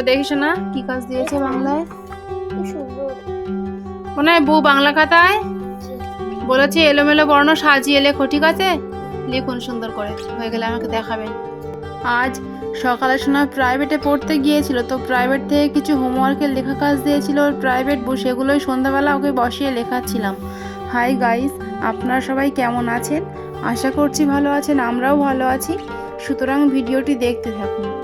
করে দেখিস না? কি কাজ দিয়েছে বাংলায়? মনে হয় বউ বাংলা খাতায়? বলেছে এলোমেলো বর্ণ সাজিয়ে লেখো ঠিক আছে? লিখুন সুন্দর করে। হয়ে গেলে আমাকে দেখাবেন আজ সকালে সময় প্রাইভেটে পড়তে গিয়েছিল তো প্রাইভেট থেকে কিছু হোমওয়ার্কের লেখা কাজ দিয়েছিল। ওর প্রাইভেট সেগুলোই সন্ধ্যাবেলা ওকে বসিয়ে লেখাচ্ছিলাম। হাই গাইস আপনারা সবাই কেমন আছেন? আশা করছি ভালো আছেন আমরাও ভালো আছি। সুতরাং ভিডিওটি দেখতে থাকুন।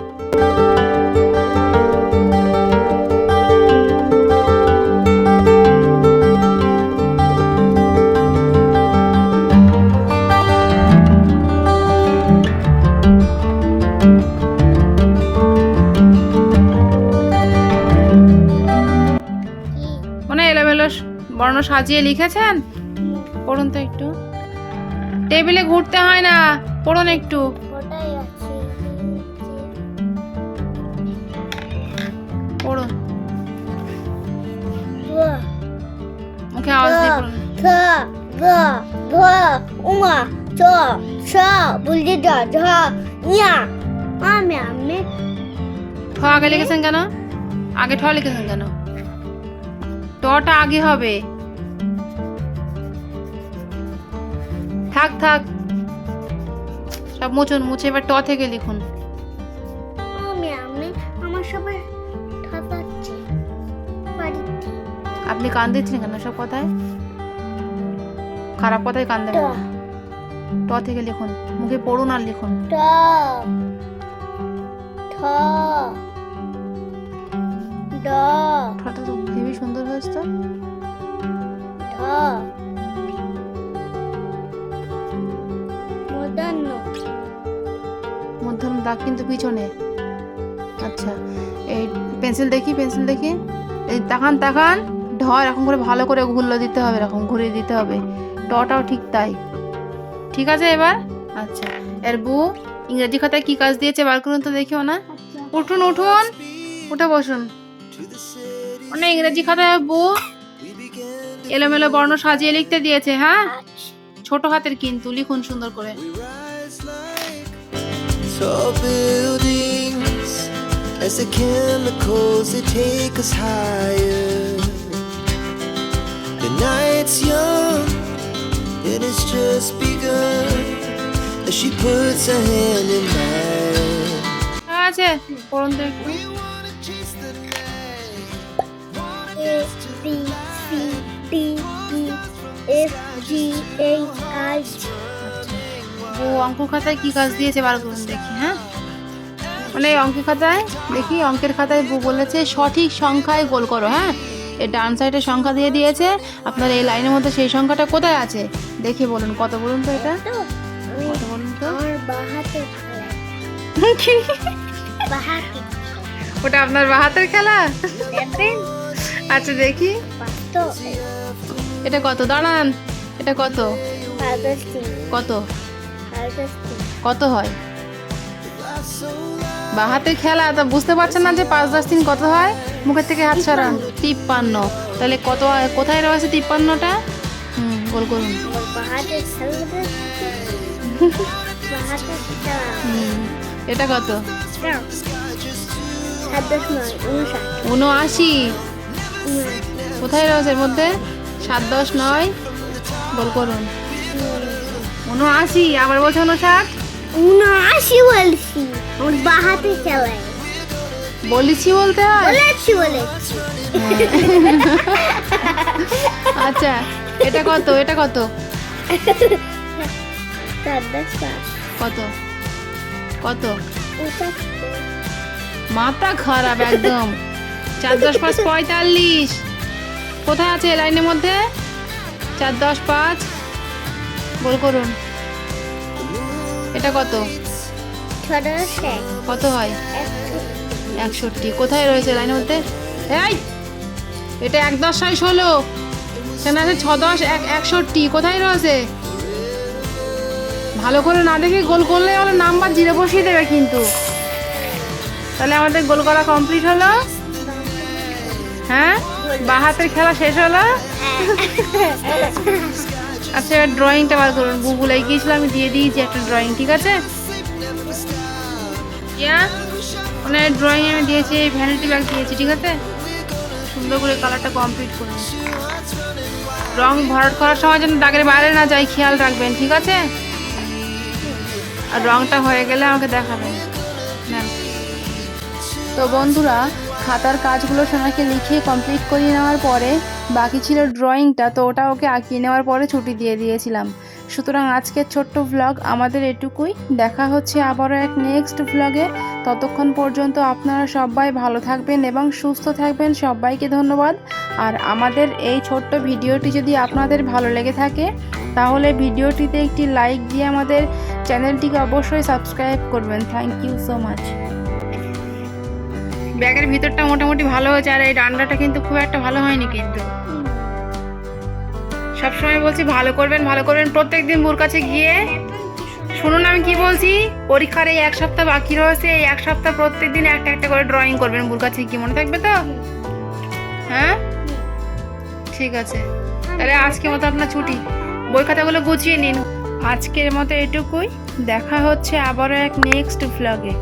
বর্ণ সাজিয়ে লিখেছেন? পড়ুন তো একটু। টেবিলে ঘুরতে হয় না পড়ুন একটু। পড়ুন। মুখে আওয়াজ দিয়ে পড়ুন। খ আগে লিখেছেন কেন? আগে ঠ লিখেছেন কেন? টটা আগে হবে। থাক থাক। সব মুছুন মুছে এবার ট থেকে লিখুন। আমার সবাই আপনি কান দিচ্ছেন কেন সব কথায়? খারাপ কথায় কান ট দেবেন ট। থেকে লিখুন। মুখে পড়ুন আর লিখুন। ট। ঠ। ড ঠটা সুন্দর হয়েছে তো? মদন্য মধ্যম দাগ কিন্তু পিছনে। আচ্ছা এই পেন্সিল দেখি পেন্সিল দেখি। এই তাকান তাকান। ঢ এরকম করে ভালো করে ঘুরলো দিতে হবে এরকম ঘুরিয়ে দিতে হবে। টটাও ঠিক তাই। ঠিক আছে এবার? আচ্ছা এর বউ ইংরেজি খাতায় কি কাজ দিয়েছে বার করুন তো দেখিও না। আচ্ছা। উঠুন উঠুন। উঠে বসুন। মানে ইংরেজি খাতায় বউ এলোমেলো বর্ণ সাজিয়ে লিখতে দিয়েছে হ্যাঁ আচ্ছা ছোট হাতের কিন্তু লিখুন সুন্দর করে as the chemicals they take us higher. The night's young, it has just begun. As she puts her hand in mine. আছে পড়ুন তো একটু A B C D E F G H I ও অঙ্ক খাতায় কি কাজ দিয়েছে? বার করুন দেখি হ্যাঁ? মানে এই অঙ্কের খাতায় দেখি অঙ্কের খাতায় বলেছে সঠিক সংখ্যায় গোল করো হ্যাঁ? এই ডান সাইডে সংখ্যা দিয়ে দিয়েছে আপনার এই লাইনের মধ্যে সেই সংখ্যাটা কোথায় আছে? দেখি বলুন কত বলুন তো এটা? কত বলুন তো? ওটা আপনার বাহাতের খেলা? আচ্ছা দেখি। এটা কত? দাঁড়ান। এটা কত? কত? কত হয়? বাহাতের খেলা তা বুঝতে পারছেন না যে পাঁচ দশ দিন কত হয়? মুখের থেকে হাত সরান তিপ্পান্ন। তাহলে কত কোথায় রয়েছে তিপ্পান্নটা? হুম গোল করুন। এটা কত? উনআশি। কোথায় রয়েছে এর মধ্যে? সাত দশ নয়? বল করুন। উনআশি আবার বলছে উনষাট? উনআশি বলছি। আমার বাহাতে খেলায় বলেছি বলতে হয়? বলেছি বলেছি। আচ্ছা এটা কত? এটা কত? কত? কত? মাথা খারাপ একদম। চার দশ পাঁচ পঁয়তাল্লিশ। কোথায় আছে লাইনের মধ্যে? চার দশ পাঁচ। গোল করুন। এটা কত? কত হয়? একষট্টি। কোথায় রয়েছে লাইনের মধ্যে? এই! এটা এক দশ ছয় ষোলো সেখানে আছে ছ দশ এক একষট্টি। কোথায় রয়েছে? ভালো করে না দেখে গোল করলে হলো নাম্বার জিরো বসিয়ে দেবে কিন্তু। তাহলে আমাদের গোল করা কমপ্লিট হলো। হ্যাঁ? বা হাতের খেলা শেষ হলো? আচ্ছা এবার ড্রয়িংটা বার করুন। গুগলে গিয়েছিল আমি দিয়ে দিয়েছি একটা ড্রয়িং ঠিক আছে? মানে ড্রয়িং আমি দিয়েছি এই ভ্যানিটি ব্যাগ দিয়েছি ঠিক আছে? সুন্দর করে কালারটা কমপ্লিট করে রং ভরাট করার সময় যেন দাগের বাইরে না যায় খেয়াল রাখবেন ঠিক আছে? আর রংটা হয়ে গেলে আমাকে দেখাবেন। তো বন্ধুরা খাতার কাজগুলো সোনাকে লিখে কমপ্লিট করিয়ে নেওয়ার পরে বাকি ছিল ড্রয়িংটা তো ওটা ওকে আঁকিয়ে নেওয়ার পরে ছুটি দিয়ে দিয়েছিলাম। সুতরাং আজকের ছোট্ট ভ্লগ আমাদের এটুকুই। দেখা হচ্ছে আবারও এক নেক্সট ভ্লগে ততক্ষণ পর্যন্ত আপনারা সবাই ভালো থাকবেন এবং সুস্থ থাকবেন। সবাইকে ধন্যবাদ। আর আমাদের এই ছোট্ট ভিডিওটি যদি আপনাদের ভালো লেগে থাকে, তাহলে ভিডিওটিতে একটি লাইক দিয়ে আমাদের চ্যানেলটিকে অবশ্যই সাবস্ক্রাইব করবেন। থ্যাংক ইউ সো মাচ ব্যাগের ভিতরটা মোটামুটি ভালো হয়েছে, আর এই ডান্ডাটা কিন্তু খুব একটা ভালো হয়নি কিন্তু। সবসময় বলছি, ভালো করবেন ভালো করবেন। প্রত্যেকদিন বুর কাছে গিয়ে শুনুন আমি কি বলছি, পরীক্ষার এই এক সপ্তাহ বাকি রয়েছে, এই এক সপ্তাহ প্রত্যেকদিন একটা একটা করে ড্রয়িং করবেন বুর কাছে, কি মনে থাকবে তো? হ্যাঁ? ঠিক আছে। তাহলে আজকে মতো আপনার ছুটি। বই খাতাগুলো গুছিয়ে নিন। আজকের মতো এটুকুই। দেখা হচ্ছে আবারও এক নেক্সট ভ্লগে